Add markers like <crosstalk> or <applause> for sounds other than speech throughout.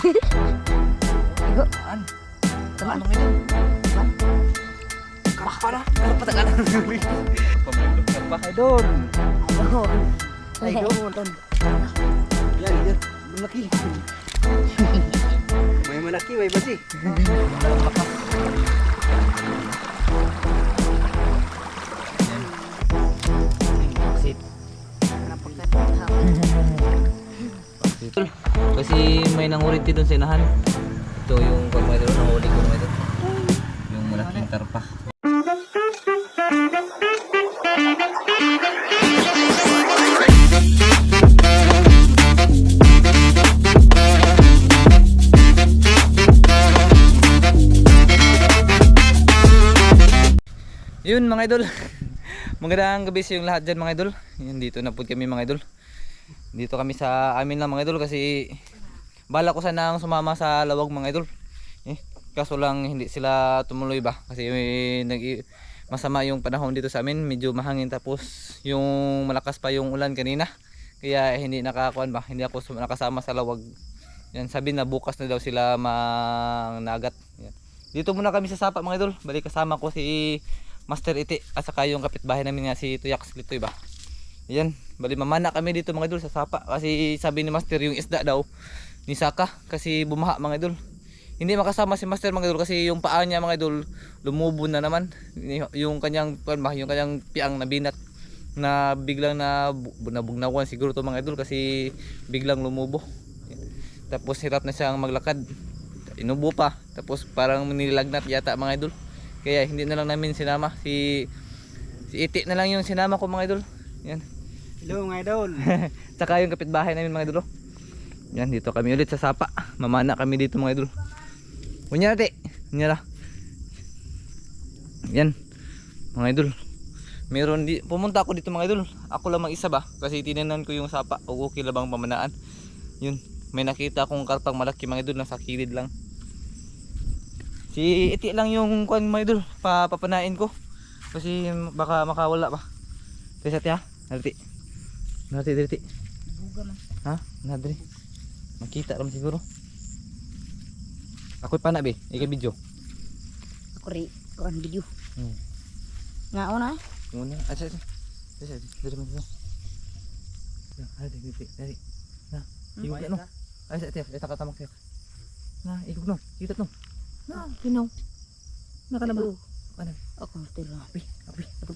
Igo. An? Taman. Ano ngayon? Taman. Karpa na. Karpa na ka na. Pamalo. Karpa. Idol. Idol. Idol. Yan, yan. Malaki. may malaki, may basi. Sit. Kasi may nangulit doon sa inahan. Ito yung may doon nahuli ko mga idol. Yung malaking karpa. Yun mga idol. <laughs> Magandang gabi sa yung lahat dyan mga idol. Yan dito na po kami mga idol. Dito kami sa amin lang mga idol kasi bala ko sanang sumama sa lawag mga idol. Eh, kaso lang hindi sila tumuloy ba kasi eh, nag masama yung panahon dito sa amin, medyo mahangin tapos yung malakas pa yung ulan kanina. Kaya hindi nakakuan ba, hindi ako nakasama sa lawag. Yan sabi na bukas na daw sila managat. Yan. Dito muna kami sa sapa mga idol. Balik kasama ko si Master Iti at saka yung kapitbahay namin nga si Tuyax Litoy ba. Yan, bali mamana kami dito mga idol sa sapa kasi sabi ni Master yung isda daw ni Saka kasi bumaha mga idol. Hindi makasama si Master mga idol kasi yung paa niya mga idol lumubo na naman. Yung kanyang yung kanyang piang na binat na biglang na bu- nabugnawan siguro to mga idol kasi biglang lumubo. Tapos hirap na siyang maglakad. Inubo pa. Tapos parang nilagnat yata mga idol. Kaya hindi na lang namin sinama si si Iti na lang yung sinama ko mga idol. Yan. Hello, mga idol. <laughs> Tsaka yung kapitbahay namin mga idol. Yan dito kami ulit sa sapa. Mamana kami dito mga idol. Kunya natin. Kunya la. Yan. Mga idol. Meron di pumunta ako dito mga idol. Ako lang mag-isa ba kasi tinanan ko yung sapa. O okay lang bang pamanaan. Yun. May nakita akong karpang malaki mga idol nasa kilid lang. Si Iti lang yung kuan mga idol. Pa papanain ko. Kasi baka makawala pa. Kasi ati ha. Nariti. Buga man. Ha? Nadri. Makita naman siguro. Ako'y pana be, ika video. Ako rin. Kuhan video. Hmm. Nga una eh. Muna, ah, sige. Sige, dari mo dito. Ya, hari dari dari. Nah, ikut no. Ay, sa tiyak, ita katamak tiyak. Nah, ikut no. Kita no. Kinaw. Na ba? Oo. Ano? Ako, tira. Api, api. Ako,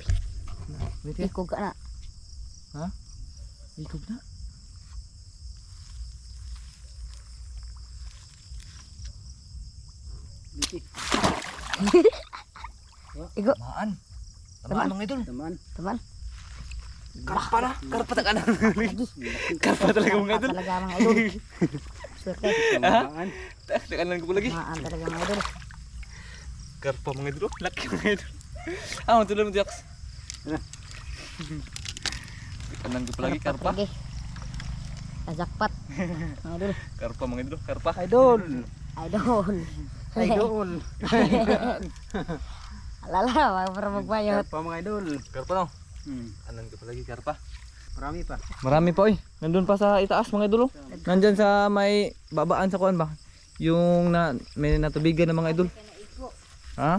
Nah, wait ya. Ikaw ka na. Ikut na. Igo. Tamaan. Tamaan mga idol. Teman. Taman. Karpa na. Karpa ta kana. Lagi. Karpa talaga mga idol. Talaga mga idol. Swerte. Teman. Ko lagi. Maan talaga mga idol. Karpa mga idol. Laki mga idol. Ah, Jax. Ko lagi <laughs> karpa. Lagi. Kajakpat. Mga idol. Karpa mga idol. Karpa. Idol. Idol. Idol. Alala, wag para magbayot. Karpa mga idol. Karpa no. Hmm. Anan ko lagi karpa. Marami pa. Marami pa oy. Nandun pa sa itaas mga idol. oh. Nandyan sa may babaan sa kuan ba? Yung na may natubigan ng mga idol. Ha?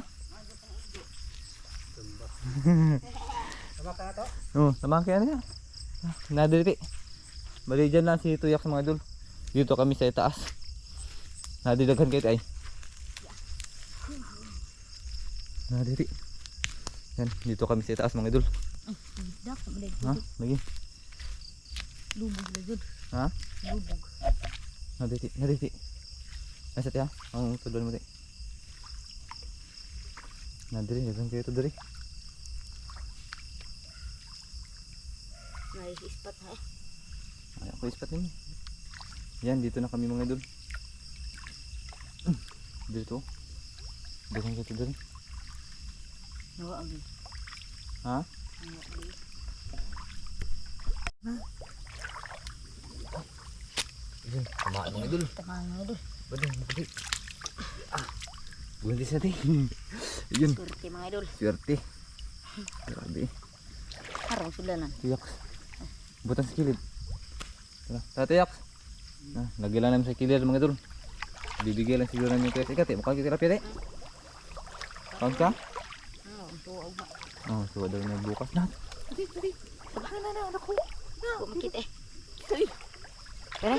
Tama ka na to? <laughs> Oh, tamang kaya niya. Nadiriti. Bali dyan lang si Tuyak sa mga idol. Dito kami sa itaas. Nadidaghan kayo ay. Nadiriti. Yan, dito kami sa itaas mga idol. Ha? Lagi. Lubog na jud. Ha? Lubog. Naditi, naditi. Nasa tiya? Ang tudol mo di. Nadiri, daghan kayo to diri. May ispat ha. Ay, ako ispat ninyo. Yan, dito na kami mga idol. Dito. Daghan kayo to diri. Nawa ang Ha? Yan, tamaan mga idol. Tamaan mga idol. Badang, badang. Ah, buntis natin. <laughs> Yun, Swerte mga idol. swerte. Grabe. Harang sila na. Tiyak. Butan sa kilid. Tara, tara tiyak. Ah, lagi lang namin sa kilid mga idol. Bibigyan lang siguro namin kaya ikat eh. Mukhang kita tilapia eh. Count ka? Oo, tuwag ma. Oh, suwa daw na bukas na. Sabahan na na, anak ko. Huwag makita eh. Kaya?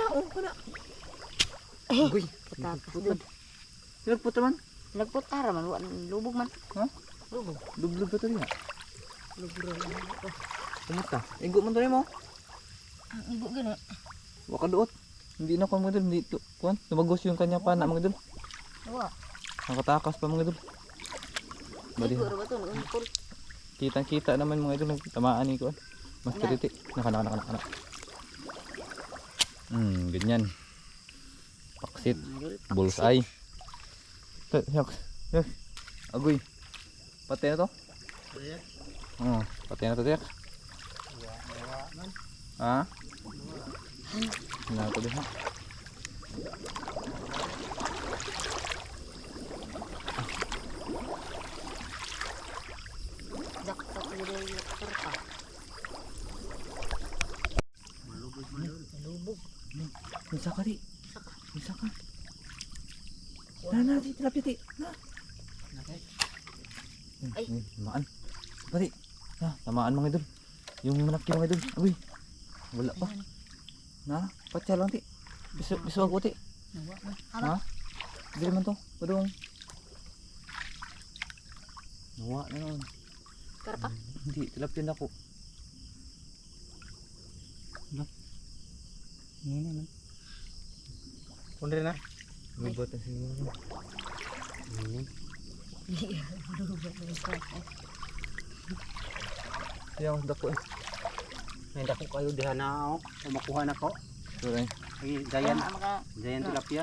Uy, Patakas doon. Nagput naman. Nagput tara man, wala lubog man. Ha? Lubog. Dublog pa to niya. Lubog lang ako. Kumusta? Igo mo to rin mo. Ang igo gani. Waka duot. Hindi na ko mga dul. Hindi to. Kuan, lumagos yung kanya pa na mga dul. Wa. Nakatakas pa mga dul. Bali, Igo ra ba to? Ungkol. kitang kita naman mga dul. Tamaan ni kuan. Mas tiriti. Naka, naka, naka, naka. Hmm, ganyan. Paksit. Bullseye. Yak, yak. Agoy. Patay na to? Oo, patay na to, tiyak. Ha? Wala ko din ha. Dakta ko dito yung kurka. Lubog. Isa ka di. Isa ka. Na, na, di, tilapia di. Na. Ay. Ay, tamaan. Pati. Na, tamaan mga idol. Yung manaki mga idol. Agoy. Wala pa. Na, patya lang ti. Biso, biso ako ti. Nawa man. Ha? Dili man to. Padung. Nawa na nun. Karka. Hindi, tilapia na ako. Ini man. Pundre na. Gubat <laughs> na siguro. Ini. Lubog na yung kurka. Kaya ako dako eh. May dako kayo diha na ako. O makuha na ko. Sure eh. Ay, Giant. Ang mga Giant tilapia.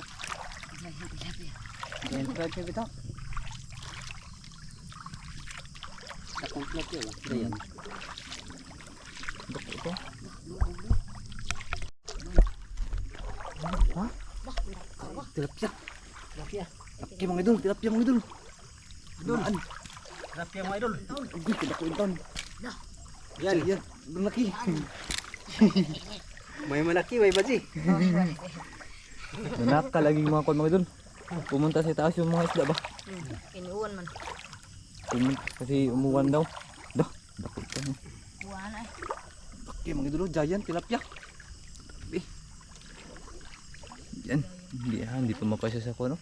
may tilapia. Ganyan tilapia bitaw. Dakong tilapia. oh. Giant. Dako ito. Ha? Tilapia. Tilapia. Laki mga idol, tilapia mga idol. Doon. Tilapia mga idol. Uy, kadako ito. Yan. Yan, ang laki. <laughs> May malaki, may baji. Nanaka lagi mga kon mga. Pumunta sa taas yung mga isda ba? Inuwan man. Pumunta kasi umuwan daw. Dah, dako ito. Kuha na eh. Laki mga idol, oh, giant tilapia. Grabe. Yan, hindi ha, hindi pa mapasya sa ko no.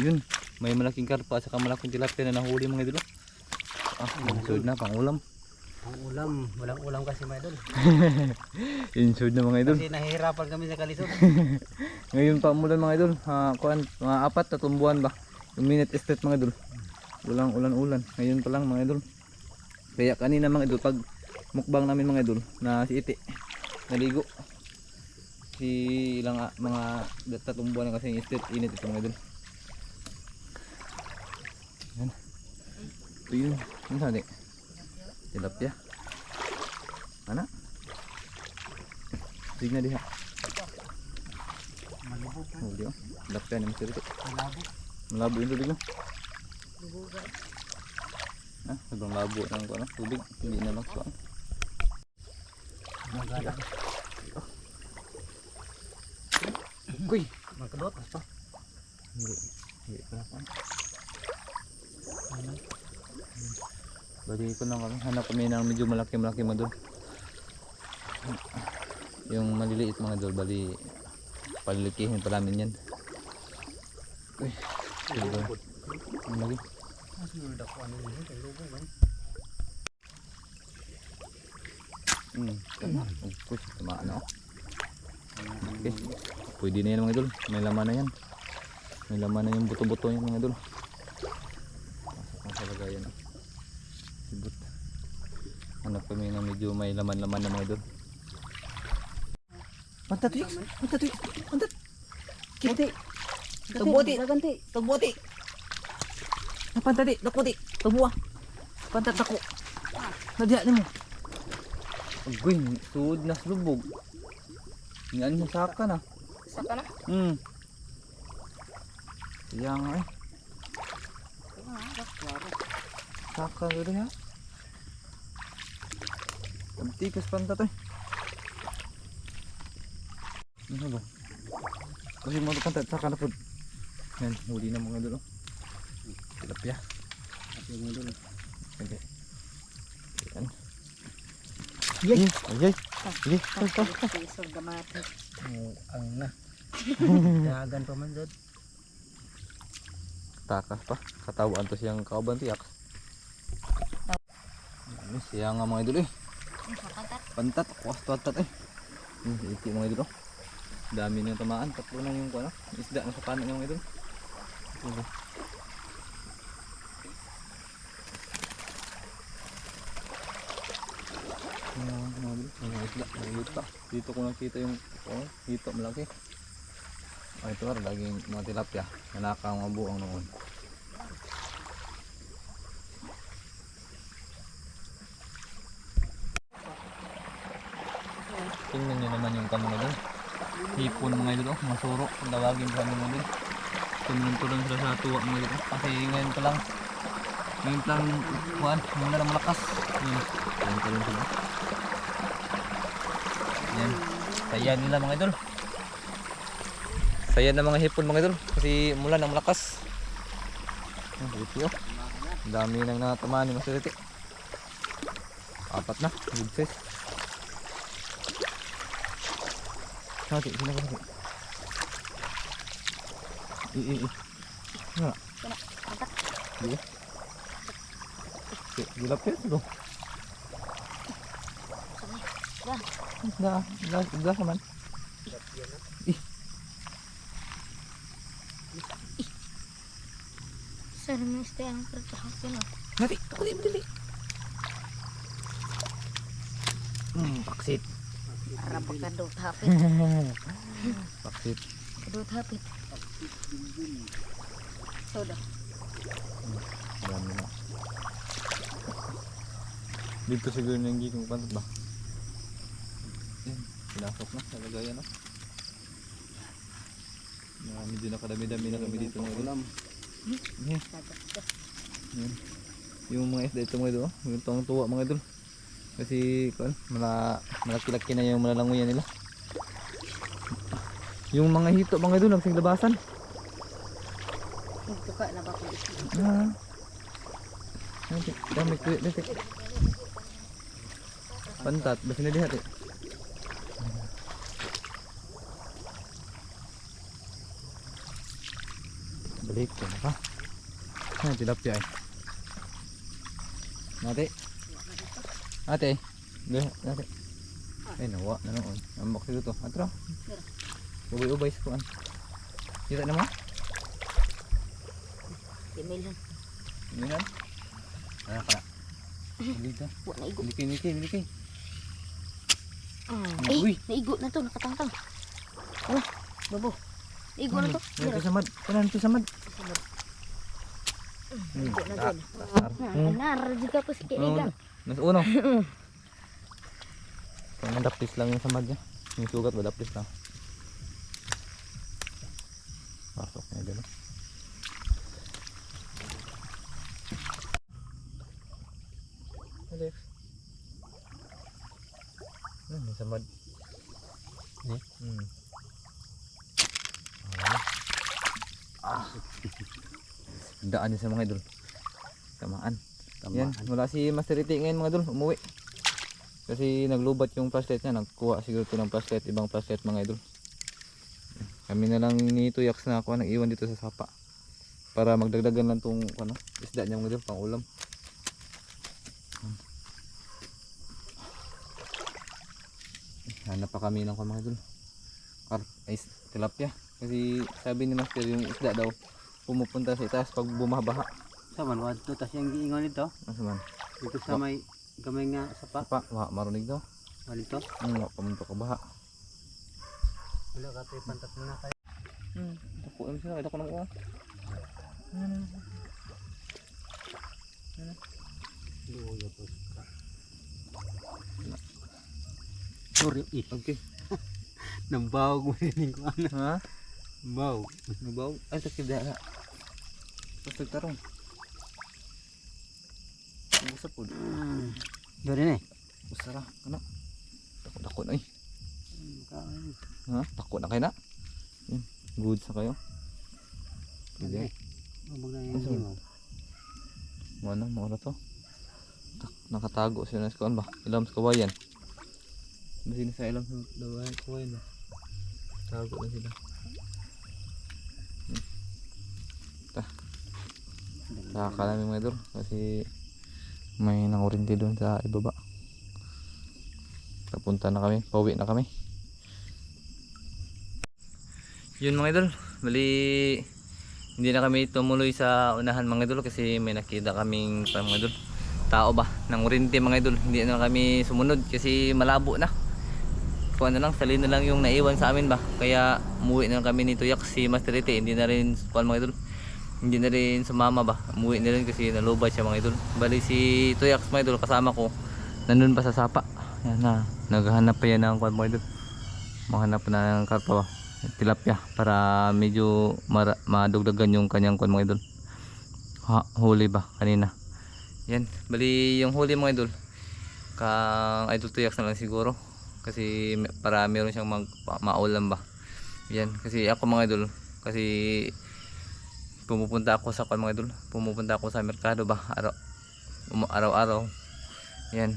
Yun, may malaking karpa at saka malaking tilapia na nahuli mga idol. oh. Ah, insud na pang ulam. Ang ulam. Walang ulam kasi mga idol. <laughs> Insud na mga idol. Kasi nahihirapan kami sa kalisod. <laughs> Ngayon pa umulan mga idol. Ha, kuan, mga apat na tumbuhan ba? Yung minute estate mga idol. Walang ulan-ulan. Ngayon pa lang mga idol. Kaya kanina mga idol, pag mukbang namin mga idol, na si Iti, naligo. Si ilang ah, mga tatlong buwan kasi yung estate, init ito mga idol. Yan. Ito yun. Ano sabi? Tilapia. Ano? Sige na diha. Malubog ka. Oh, di oh. Tilapia ni Mr. Iti. Malabo. Malabo yung tubig no? Lubugan. Ah, sobrang labo ng ano, tubig. Hindi na lang suwan. Magana. Uy! Magkadot. Hindi. Hindi pa ako. Bali ko lang kami. Hanap kami ng medyo malaki-malaki mga dol. Yung maliliit mga dol. Bali palilikihin pa namin yan. Uy! Ano lagi? Ako ano man. Hmm. Tama. Uy, tama na ako. Okay. Pwede na yan mga idol. May laman na yan. May laman na yung buto-buto yan mga idol. Pasok na sa lagayan. ah. Sibot. Hanap kami na medyo may laman-laman na mga idol. Pantat Wix! Pantat Wix! Pantat! Kinti! Tagbuti! Tagbuti! Napantati! Dakuti! Tagbuwa! Pantat ako! Nadya ni mo! Agoy! Suod na sa lubog! Yan yung saka na. Saka na. Hmm. Kaya nga eh. Saka na rin ha. Tamtikas pantat eh. Ano ba? Kasi mo pantat saka na po. Yan, huli na mga idol. oh. Tilapia. Yung idol. Okay. Yan. Yay! Ay, ay. Sige, ay, ay. Isang gamate. Oh, ang na. Dagan pa man dod. Takas pa. Katawaan to siyang kauban tiyak. Ano siya nga mga idol eh. Pantat. Pantat. Kuwas tuwatat eh. Hmm, iti mga idol oh. Dami na yung tamaan. Tatlo na yung ano, isda na sa paano niya mga idol. Okay. Mga mga idol, mga isda, mga isda. Dito ko nakita yung oh, hito malaki. Oh, ito var laging mga tilapia. Manaka mga buong noon. Tingnan nyo naman yung kamay doon. Hipon mga idol, oh, masuro. Kung tawagin sa idol. Tumulong-tulong sila sa tuwa mga idol. Kasi ngayon pa lang, ngayon pa lang, kuhan, muna lang malakas. Yun, tulong-tulong sila. Yan, saya nila mga idol. Saya na mga hipon mga idol. Kasi mula ng malakas. Ang buti oh. Ang dami nang natamaan ni Masiriti. Apat na, good size. Sakit, sino ba sakit? I, i, i. Nga. Di. Di, dilapit ito. Da, da, da naman. Saan mo isda ang pertahakin ah? Nati, ako di, dili. Hmm, paksit. Para pagkadot hapit. Paksit. Kadot hapit. Soda. Dami na. Dito siguro nang giging pantat ba? Pinasok na sa lagayan no. Na medyo nakadami-dami na kami dito ng ulam. Yan. Yung mga isda ito mga idol, oh. yung tuwang tuwa mga idol. Kasi kuan, mala malaki-laki na yung malalanguyan nila. Yung mga hito mga idol nagsiglabasan. Ito ka na ba isda? Ah. Dami ko dito. Pantat, basta na dihat eh. Balik ko na ka. Ah, tilapia eh. Nate. Ate. Deh, nate. Ay, nawa na noon. Ambak siguro to. Atro. Ubay-ubay sa kuan. Kita na mo? Ini kan? Ah, ka. Dito. Wala na igo. Miliki, miliki, miliki. Ah, Uy. Eh, naigo na to. Nakatangtang. Ano? Babo. Naigo na to. Samad. Naigo na Ah, dyan. Sar. Ah, Nar, jika po si Oh, Kinigang. Nas uno. Pang dapis lang yung samad niya. Yung sugat ba dapis lang. Pasok niya dyan. oh. Alex. Ano yung samad? Ni? Hmm. Ah. Daan niya sa mga idol. Tamaan. Yan, Tamaan. wala si Master Iti ngayon mga idol, umuwi. Kasi naglubat yung flashlight niya, nagkuha siguro to ng flashlight, ibang flashlight mga idol. Kami na lang ni Tuyax na ako nag-iwan dito sa sapa. Para magdagdagan lang tong ano, isda niya mga idol, pang ulam. Hanap pa kami ng mga idol. Carp, ay, tilapia. Kasi sabi ni Master yung isda daw pumupunta sa itaas pag bumabaha. Sa man, wadto tas yung giingon nito. Ano man? Dito sa may gamay nga sapa. Pa, wa, marunig daw. Walito. Hmm, wa pamunto ka baha. Wala ka tayo pantat <laughs> na kayo. Hmm, ako ano sila, ako nang uwa. Luya po. Sorry, eh. Okay. Nambawag mo rin ko ano. Ha? Bawag. Nabaw? Ay, sakit dala. Basta tarong. Ang gusto po. Hmm. Dari ni. Usara, kana. Takot dako na eh. Kain. Ha? Takot na kayo na. Yan. Good sa kayo. Na. Mo na, mo na to. Nakatago sila sa kuan ba? Ilam sa kawayan. Basi na sa ilam sa kawayan ba? Tago na sila. Saka namin mga idol kasi may nangurinti doon sa ibaba. Papunta na kami, pauwi na kami. Yun mga idol, bali hindi na kami tumuloy sa unahan mga idol kasi may nakita kaming pa mga idol tao ba? Nang urinti mga idol. Hindi na kami sumunod kasi malabo na. Kung ano lang sali na lang yung naiwan sa amin ba? Kaya umuwi na kami ni Tuyak si Master Ite hindi na rin kuan mga idol hindi na rin sumama ba? Umuwi na rin kasi nalubad siya mga idol. Bali si Tuyak mga idol kasama ko. Nandun pa sa sapa. Yan na. Naghahanap pa yan ng kuan mga idol. Mahanap na ng karpa ba tilapia para medyo madugdagan yung kanyang kuan mga idol. Ha, huli ba? Kanina. Yan. Bali yung huli mga idol. Kang idol tuyak na lang siguro. Kasi para meron siyang mag maulam ba? Yan. Kasi ako mga idol kasi pumupunta ako sa kuan mga idol. Pumupunta ako sa merkado ba? Um- araw-araw. Yan.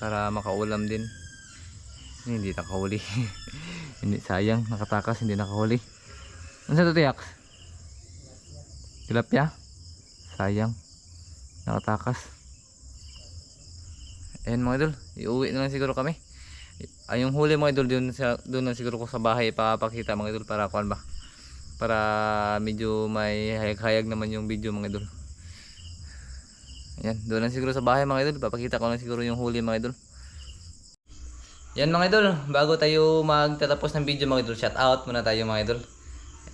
Para makaulam din. Hindi nakahuli. <laughs> Hindi sayang. Nakatakas. Hindi nakahuli. Ano sa tiyak? Tilapia? Sayang. Nakatakas. Ayan mga idol. Iuwi na lang siguro kami. Ay yung huli mga idol doon sa doon lang siguro ko sa bahay papakita mga idol para kuan ba para medyo may hayag-hayag naman yung video mga idol ayan doon lang siguro sa bahay mga idol papakita ko lang siguro yung huli mga idol yan mga idol, bago tayo magtatapos ng video mga idol, shout out muna tayo mga idol.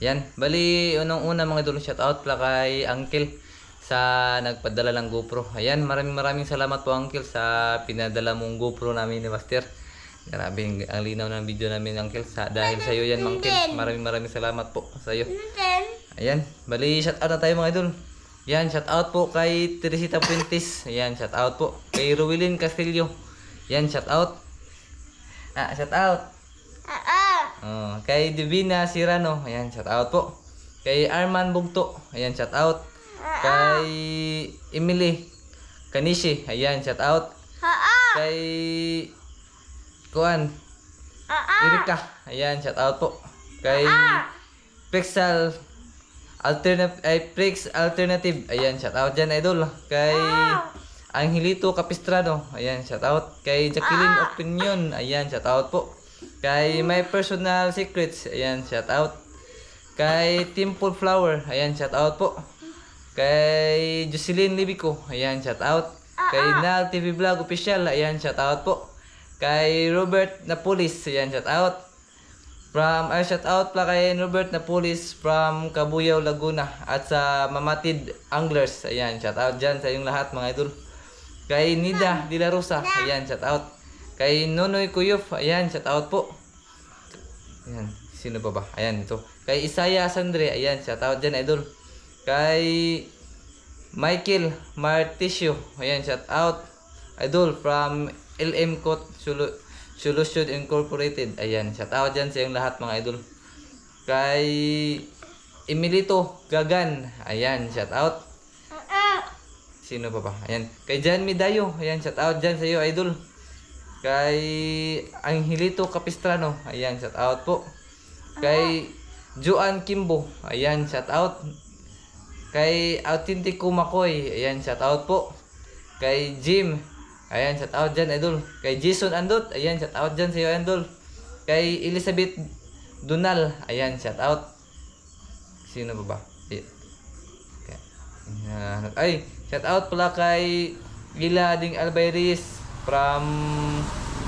Yan, bali unang una mga idol, shout out pala kay Uncle sa nagpadala ng GoPro. Ayan, maraming maraming salamat po Uncle sa pinadala mong GoPro namin ni Master. Grabe, ang- linaw ng video namin Uncle. Sa, dahil sa iyo yan Uncle. Maraming maraming salamat po sa iyo. Ayan, bali shout out na tayo mga idol. Yan, shout out po kay Teresita Puentes. Ayan, shout out po kay Ruilin Castillo. Yan, shout out. Ah, shout out. Oh, kay Divina Sirano. Ayan, shout out po. Kay Arman Bugto. Ayan, shout out. Kay Emily Kanishi. Ayan, shout out. Kay Kuan Erika. Ayan, shout out po. Kay Pixel Alternative ay Prix Alternative. Ayan, shout out dyan idol. Kay Angelito Capistrano. Ayan, shout out. Kay Jacqueline Opinion. Ayan, shout out po. Kay My Personal Secrets. Ayan, shout out. Kay Timple Flower. Ayan, shout out po. Kay Jocelyn Libico. Ayan, shout out. Kay Nal TV Vlog Official. Ayan, shout out po. Kay Robert Napolis. Ayan, shout out. From, ay, shout out pala kay Robert Napolis from Cabuyao, Laguna. At sa Mamatid Anglers. Ayan, shout out dyan sa inyong lahat mga idol. Kay Nida De La Rosa. Ayan, shout out. Kay Nonoy Kuyuf. Ayan, shout out po. Ayan, sino pa ba? Ayan, ito. Kay Isaya Sandre. Ayan, shout out dyan idol. Kay Michael Martisio. Ayan, shout out. Idol from LM Solu- Solution Incorporated. Ayan, shout out dyan sa yung lahat mga idol. Kay Emilito Gagan. Ayan, shout out. Sino pa ba? Ayan. Kay Jan Midayo. Ayan, shout out dyan sa iyo, idol. Kay Angelito Capistrano. Ayan, shout out po. Kay Joan Kimbo. Ayan, shout out. Kay Autentico Makoy. Ayan, shout out po. Kay Jim. Ayan, shout out dyan, idol. Kay Jason Andot. Ayan, shout out dyan sa iyo, idol. Kay Elizabeth Dunal. Ayan, shout out. Sino ba ba? Ay- Kaya- Yan. Ay, shout out pala kay Gila Ding Albayris from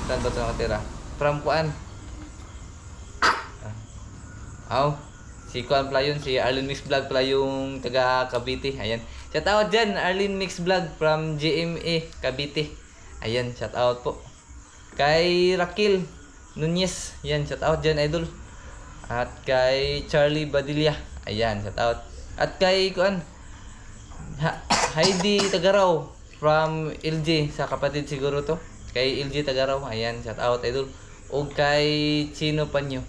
saan ba ito nakatira? From Kuan. Ah. Aw, si Kuan pala yun, si Arlene Mix Vlog pala yung taga Cavite. Ayan. Shout out dyan, Arlene Mix Vlog from GMA Cavite. Ayan, shout out po. Kay Rakil Nunez. Ayan, shout out dyan, idol. At kay Charlie Badilla. Ayan, shout out. At kay Kuan, Heidi Tagaraw from LG sa kapatid siguro to. Kay LG Tagaraw, ayan, shout out idol. O kay Chino Panyo.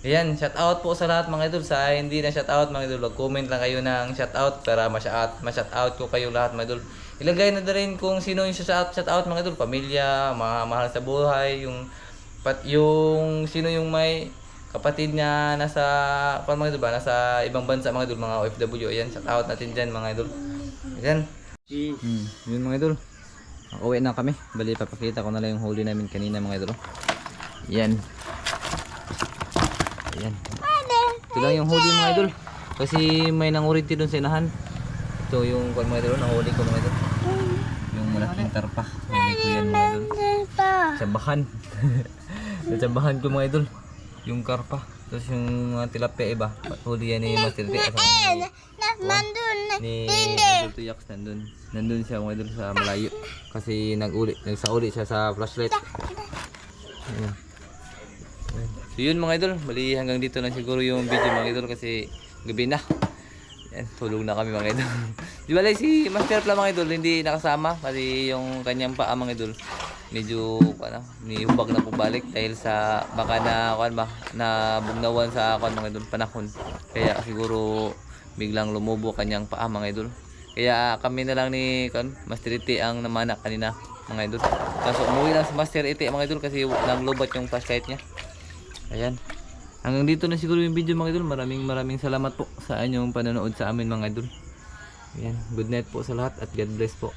Ayan, shout out po sa lahat mga idol. Sa hindi na shout out mga idol, comment lang kayo ng shout out para ma-shout ma-shout out ko kayo lahat mga idol. Ilagay na rin kung sino yung shout out, mga idol, pamilya, mga mahal sa buhay, yung pat yung sino yung may kapatid niya nasa kung mga idol ba, nasa ibang bansa mga idol, mga OFW. Ayan, shout out natin diyan mga idol. Ayan. Hmm, yun mga idol. Uwi na kami. Bali, papakita ko na lang yung huli namin kanina mga idol. Yan. Ayan. Ito lang yung huli mga idol. Kasi may nanguriti doon sa inahan. Ito yung kung mga idol, nahuli ko mga idol. Yung malaking tarpa. Huli ko yan mga idol. Sambahan. <laughs> Sambahan ko mga idol. Yung karpa. Tapos yung uh, tilapia iba. Huli yan ni Master T. Kasama ni ni Idol Tuyax nandun. Nandun siya mga idol sa malayo. Kasi nag-uli, nagsauli siya sa flashlight. Ayan. So yun mga idol, bali hanggang dito lang siguro yung video mga idol kasi gabi na. Yan, tulog na kami mga idol. <laughs> Di ba si Master Pla mga idol hindi nakasama kasi yung kanyang paa mga idol medyo ano, ni hubag na po balik dahil sa baka na kuan ba na bugnawan sa kuan mga idol panahon. Kaya siguro biglang lumubo kanyang paa mga idol. Kaya kami na lang ni kuan Master Iti ang namana kanina mga idol. Kaso umuwi lang si Master Iti mga idol kasi nang lobat yung flashlight niya. Ayan. Hanggang dito na siguro yung video mga idol. Maraming maraming salamat po sa inyong panonood sa amin mga idol. Ayan. Good night po sa lahat at God bless po.